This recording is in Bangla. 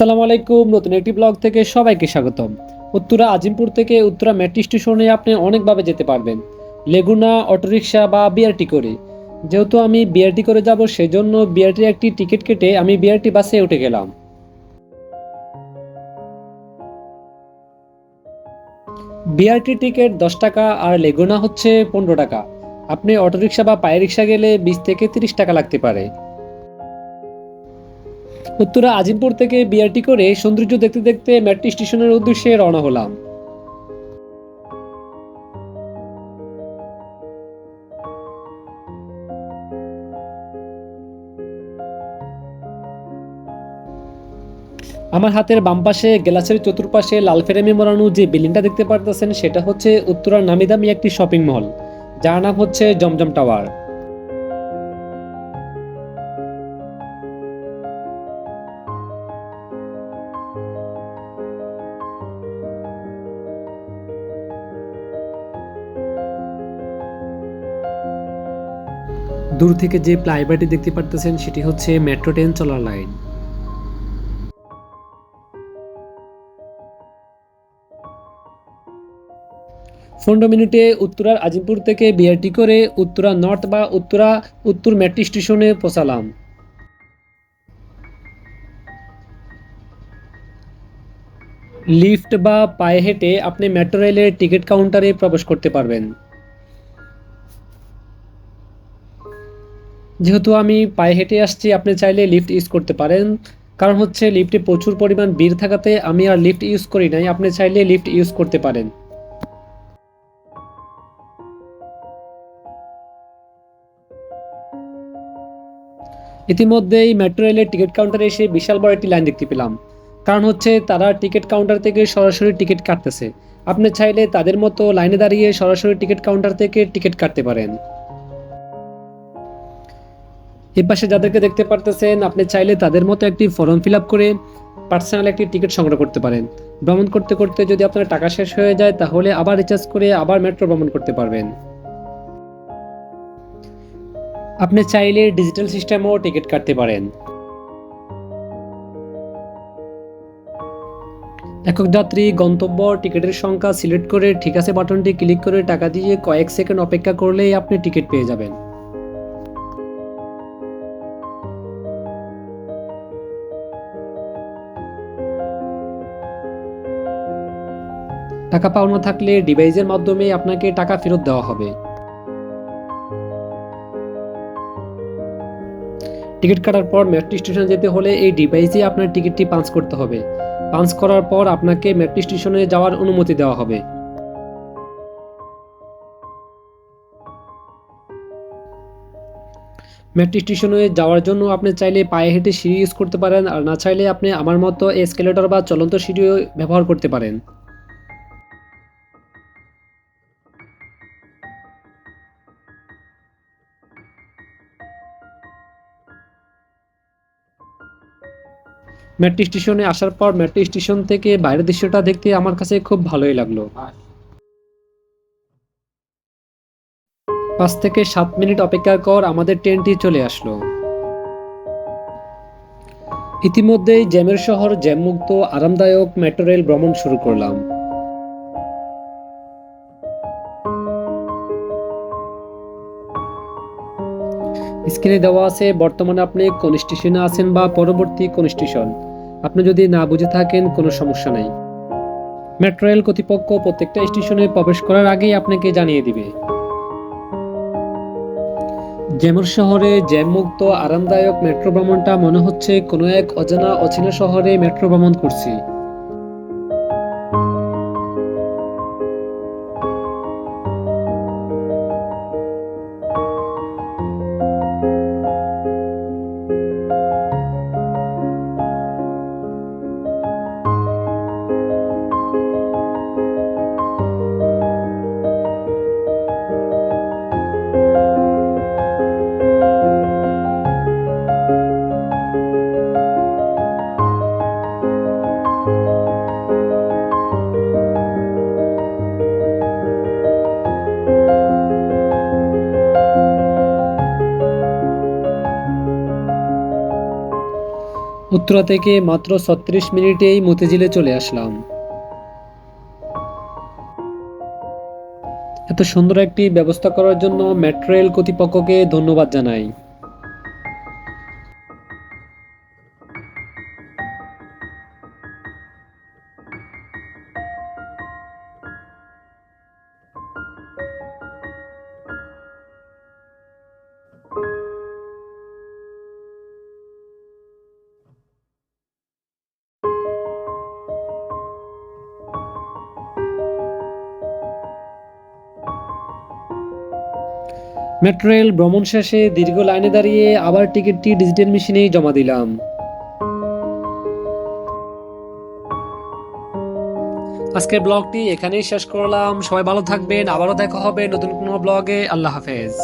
আসসালামু আলাইকুম। নতুন একটি ব্লগ থেকে সবাইকে স্বাগতম। উত্তরা আজিমপুর থেকে উত্তরা মেট্রো স্টেশনে আপনি অনেকভাবে যেতে পারবেন। লেগুনা, অটোরিকশা বা বিআরটি করে। যেহেতু আমি বিআরটি করে যাব, সেজন্য বিআরটির একটি টিকিট কেটে আমি বিআরটি বাসে উঠে গেলাম। বিআরটি টিকিট দশ টাকা আর লেগুনা হচ্ছে পনেরো টাকা। আপনি অটোরিকশা বা পায়ে রিক্সা গেলে বিশ থেকে তিরিশ টাকা লাগতে পারে। উত্তরা আজিমপুর থেকে বিআরটি করে সৌন্দর্য দেখতে দেখতে মেট্রো স্টেশনের উদ্দেশ্যে রওনা হলাম। আমার হাতের বাম পাশে গ্লাসের চতুর্পাশে লাল ফ্রেমে মোড়ানো যে বিল্ডিংটা দেখতে পারতেছেন, সেটা হচ্ছে উত্তরার নামিদামি একটি শপিং মল, যার নাম হচ্ছে জমজম টাওয়ার। দূর থেকে যে ফ্লাইওভারটি দেখতে পারতেছেন, সেটি হচ্ছে মেট্রো ট্রেন চলার লাইন। পনেরো মিনিটে উত্তরার আজিমপুর থেকে বিআরটি করে উত্তরা নর্থ বা উত্তরা উত্তর মেট্রো স্টেশনে পৌঁছালাম। লিফট বা পায়ে হেঁটে আপনি মেট্রো রেলের টিকিট কাউন্টারে প্রবেশ করতে পারবেন। যেহেতু আমি পায়ে হেঁটে আসছি, আপনি চাইলে লিফট ইউজ করতে পারেন। কারণ হচ্ছে লিফটে প্রচুর পরিমাণ ভিড় থাকাতে আমি আর লিফট ইউজ করি নাই, আপনি চাইলে লিফট ইউজ করতে পারেন। ইতিমধ্যেই মেট্রো রেলের টিকিট কাউন্টারে এসে বিশাল বড় একটি লাইন দেখতে পেলাম। কারণ হচ্ছে তারা টিকিট কাউন্টার থেকে সরাসরি টিকিট কাটতেছে। আপনি চাইলে তাদের মতো লাইনে দাঁড়িয়ে সরাসরি টিকিট কাউন্টার থেকে টিকিট কাটতে পারেন। এই পাশে যাদেরকে দেখতে পারতেছেন, আপনি চাইলে তাদের মতো একটি ফর্ম ফিল আপ করে পার্সোনাল একটি টিকিট সংগ্রহ করতে পারেন। ভ্রমণ করতে করতে যদি আপনার টাকা শেষ হয়ে যায়, তাহলে আবার রিচার্জ করে আবার মেট্রো ভ্রমণ করতে পারবেন। আপনি চাইলে ডিজিটাল সিস্টেমও টিকিট কাটতে পারেন। একক যাত্রী, গন্তব্য, টিকিটের সংখ্যা সিলেক্ট করে ঠিক আছে বাটনটি ক্লিক করে টাকা দিয়ে কয়েক সেকেন্ড অপেক্ষা করলেই আপনি টিকিট পেয়ে যাবেন। টাকা পাওনা থাকলে ডিভাইসের মাধ্যমে আপনাকে টাকা ফেরত দেওয়া হবে। টিকিট কাটার পর মেট্রো স্টেশনে যেতে হলে এই ডিভাইসে আপনার টিকিটটি পাঞ্চ করতে হবে। পাঞ্চ করার পর আপনাকে মেট্রো স্টেশনে যাওয়ার অনুমতি দেওয়া হবে। মেট্রো স্টেশনে যাওয়ার জন্য আপনি চাইলে পায়ে হেঁটে সিঁড়ি ইউজ করতে পারেন, আর না চাইলে আপনি আমার মতো এসকেলেটর বা চলন্ত সিঁড়িও ব্যবহার করতে পারেন। মেট্রো স্টেশনে আসার পর মেট্রো স্টেশন থেকে বাইরের দৃশ্যটা দেখতে আমার কাছে খুব ভালোই লাগল। পাঁচ থেকে সাত মিনিট অপেক্ষার পর আমাদের ট্রেনটি চলে আসলো। ইতিমধ্যেই জ্যামের শহর জ্যামমুক্ত, আরামদায়ক মেট্রো রেল ভ্রমণ শুরু করলাম। স্ক্রিনে দেওয়া আছে, বর্তমানে আপনি কোন স্টেশনে আছেন বা পরবর্তী কোন স্টেশন। আপনি যদি না বুঝে থাকেন, কোনো সমস্যা নাই। মেট্রো রেল কর্তৃপক্ষ প্রত্যেকটা স্টেশনে প্রবেশ করার আগেই আপনাকে জানিয়ে দিবে। জ্যামর শহরে জ্যামমুক্ত, আরামদায়ক মেট্রো ভ্রমণটা মনে হচ্ছে কোনো এক অজানা, অচেনা শহরে মেট্রো ভ্রমণ করছি। উত্তরা থেকে মাত্র ছত্রিশ মিনিটেই মতিঝিলে চলে আসলাম। এত সুন্দর একটি ব্যবস্থা করার জন্য মেট্রো রেল কর্তৃপক্ষকে ধন্যবাদ জানাই। মেট্রো রেল ভ্রমণ শেষে দীর্ঘ লাইনে দাঁড়িয়ে আবার টিকিটটি ডিজিটাল মেশিনেই জমা দিলাম। আজকের ব্লগটি এখানেই শেষ করলাম। সবাই ভালো থাকবেন। আবারও দেখা হবে নতুন কোনো ব্লগে। আল্লাহ হাফেজ।